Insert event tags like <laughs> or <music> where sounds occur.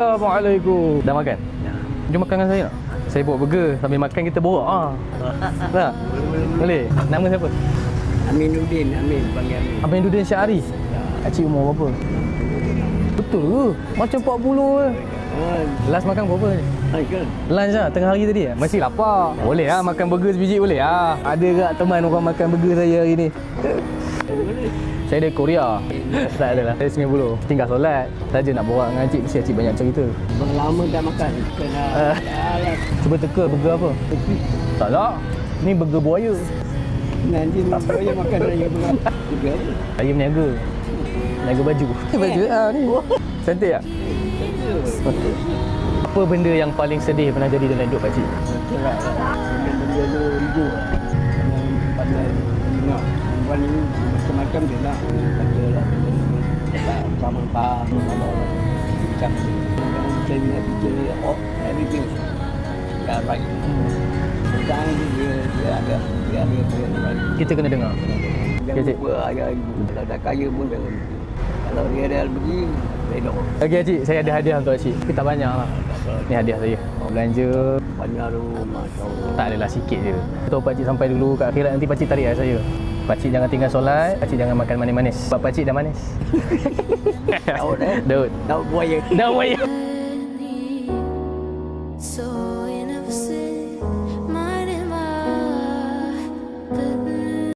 Assalamualaikum. Dah makan? Jom makan dengan saya nak? Saya buat burger sambil makan kita borak ah. Tak? Boleh? Nama siapa? Aminuddin, Amin, panggil Amin. Abang Dudin Syahari. Cik umur berapa? Betul ke? Macam 40 ke? Oh, Last makan berapa ni? hai ke? Lunch lah, tengah hari tadi Masih lapar Boleh lah makan burger sebiji boleh lah Ada tak teman orang makan burger saya hari ni? Saya dari Korea Tak ada lah Saya 90 Tinggal solat Saja nak borak dengan cik Mesti cik banyak cerita Berlama dah makan. Kena. Ah. Alah, Cuba teka burger apa? Tak lah Ni burger buaya nanti saya makan raya berapa? Apa? Saya berniaga Niaga baju Baju ah ni Cantik tak? Apa benda yang paling sedih pernah jadi dalam hidup pakcik? Lah. Benda-benda tu ibu macam-macam dia nak. Kata lah. Tak sama faham. Kalau macam macam ni fikir oh everything dah right. Sekarang dia dia ada dia ada dia ada. Kita kena dengar Jangan cik. lupa ayah ibu. Kalau dah kaya pun jangan lupa. Kalau dia ada rezeki, redor. Okey cik, saya ada hadiah untuk cik Tapi tak banyak lah Ni hadiah saya Belanja Banyak tu, Masya Allah. Tak adalah sikit je Tahu pakcik sampai dulu kat akhirat nanti pakcik tarik saya Pakcik jangan tinggal solat Pakcik jangan makan manis-manis Sebab pakcik dah manis <laughs> Daud eh? Daud Daud buaya. Dah buaya <laughs>